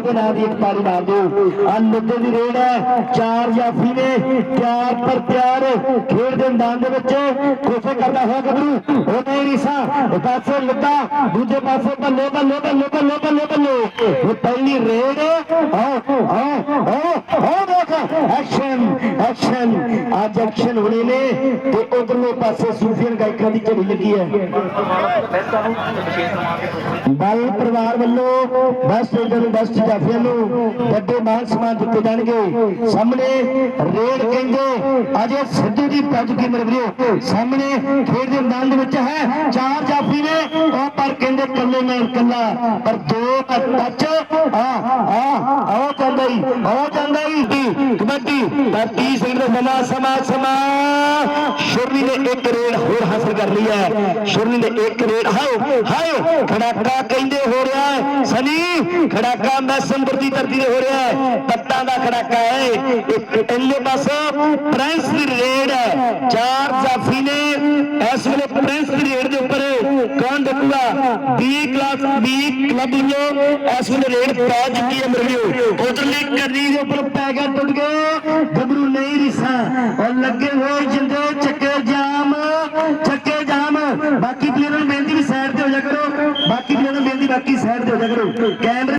ਦੇ ਨਾਂ ਦੀ ਇੱਕ ਤਾਲੀ ਮਾਰ ਦਿਓ। ਆ ਲੁੱਡੇ ਦੀ ਰੇਡ ਹੈ। ਚਾਰ ਜਾਫੀ ਨੇ ਤਿਆਰ ਪਰ ਤਿਆਰ ਖੇਡ ਦੇ ਮੈਦਾਨ ਦੇ ਵਿੱਚ ਕੋਸ਼ਿਸ਼ ਕਰਦਾ ਹੋਇਆ ਗੱਭਰੂ। ਉਹ ਰੀਸਾ ਪਾਸੇ ਲੁੱਡਾ ਦੂਜੇ ਪਾਸੇ ਬੱਲੇ ਬੱਲੇ ਬੱਲੇ ਬੱਲੇ ਬੱਲੇ ਬੱਲੇ। ਉਹ ਪਹਿਲੀ ਰੇਡ ਆਓ ਆਓ। ਐਕਸ਼ਨ ਅੱਜ ਐਕਸ਼ਨ ਹੋਣੇ ਨੇ ਤੇ ਉਧਰਲੇ ਪਾਸੇ ਸੂਫੀਅਨ ਗਾਇਕਾਂ ਦੀ ਝੜੀ ਲੱਗੀ ਹੈ। ਬਲ ਪਰਿਵਾਰ ਵੱਲੋਂ ਬਸ ਇਹਨਾਂ ਬਸ ਜਾਫੀਆਂ ਨੂੰ ਵੱਡੇ ਮਾਨ ਸਨਮਾਨ ਦਿੱਤੇ ਜਾਣਗੇ। ਸਾਹਮਣੇ ਰੇਡ ਕਹਿੰਦੇ, ਅਜੇ ਸਿੱਧੂ ਦੀ ਪੱਜ ਕੀ ਮਰਵਿਓ ਸਾਹਮਣੇ ਖੇਡ ਦੇ ਮੈਦਾਨ ਦੇ ਵਿੱਚ ਹੈ। ਚਾਰ ਜਾਫੀ ਨੇ, ਉਹ ਪਰ ਕਹਿੰਦੇ ਕੱਲੇ ਨਾਲ ਕੱਲਾ ਪਰ ਦੋ ਦਾ ਟੱਚ ਆ ਆ ਆਓ ਜਾਂਦਾ ਆਓ ਜਾਂਦਾ ਹੀ ਕਬੱਡੀ ਪਰ 30 ਸੈਕਿੰਡ ਦਾ ਸਮਾਂ ਸਮਾਂ ਸਮਾਂ। ਸ਼ੁਰਨੀ ਨੇ ਇੱਕ ਰੇਡ ਹੋਰ ਹਾਸਲ ਕਰ ਲਈ ਹੈ। ਸ਼ੁਰਨੀ ਨੇ ਇੱਕ ਰੇਡ, ਹਾਓ ਹਾਓ, ਖੜਾਕਾ ਕਹਿੰਦੇ ਹੋ ਰਿਹਾ ਹੈ। ਸਨੀ, ਖੜਾਕਾ ਮੈਸੰਬਰ ਦੀ ਧਰਤੀ ਤੇ ਹੋ ਰਿਹਾ ਹੈ। ਪੱਟਾਂ ਦਾ ਖੜਾਕਾ ਹੈ। ਇੱਕ ਇੰਨੇ ਪਾਸੋਂ ਪ੍ਰਿੰਸ ਦੀ ਰੇਡ ਹੈ। ਚਾਰ ਜਾਫੀ ਨੇ ਇਸ ਵੇਲੇ ਪ੍ਰਿੰਸ ਦੀ ਰੇਡ ਦੇ ਉੱਪਰ ਕੌਣ ਡੱਕੂਗਾ ਬੀ ਕਲਾਸ ਕਲੱਬ ਵੱਲੋਂ ਇਸ ਵੇਲੇ ਰੇਡ ਪੈ ਚੁੱਕੀ ਹੈ ਮਰਵਿਓ ਉਧਰਲੀ ਕਰਨੀ ਦੇ ਉੱਪਰ ਪੈ ਗਿਆ ਟੁੱਟ ਗਿਆ ਗੱਭਰੂ ਨਹੀਂ ਰਿਸਾ। ਔਰ ਲੱਗੇ ਹੋਏ ਜਿੰਦੇ, ਚੱਕੇ ਜਾਮ ਚੱਕੇ ਜਾਮ। ਬਾਕੀ ਪਲੇਅਰਾਂ ਨੂੰ ਬੇਨਤੀ ਵੀ ਸਾਈਡ ਤੇ ਹੋ ਜਾ ਕਰੋ। ਬਾਕੀ ਪਲੇਅਰਾਂ ਨੂੰ ਬੇਨਤੀ, ਬਾਕੀ ਸਾਈਡ ਤੇ ਹੋ ਜਾ ਕਰੋ। ਕੈਮਰੇ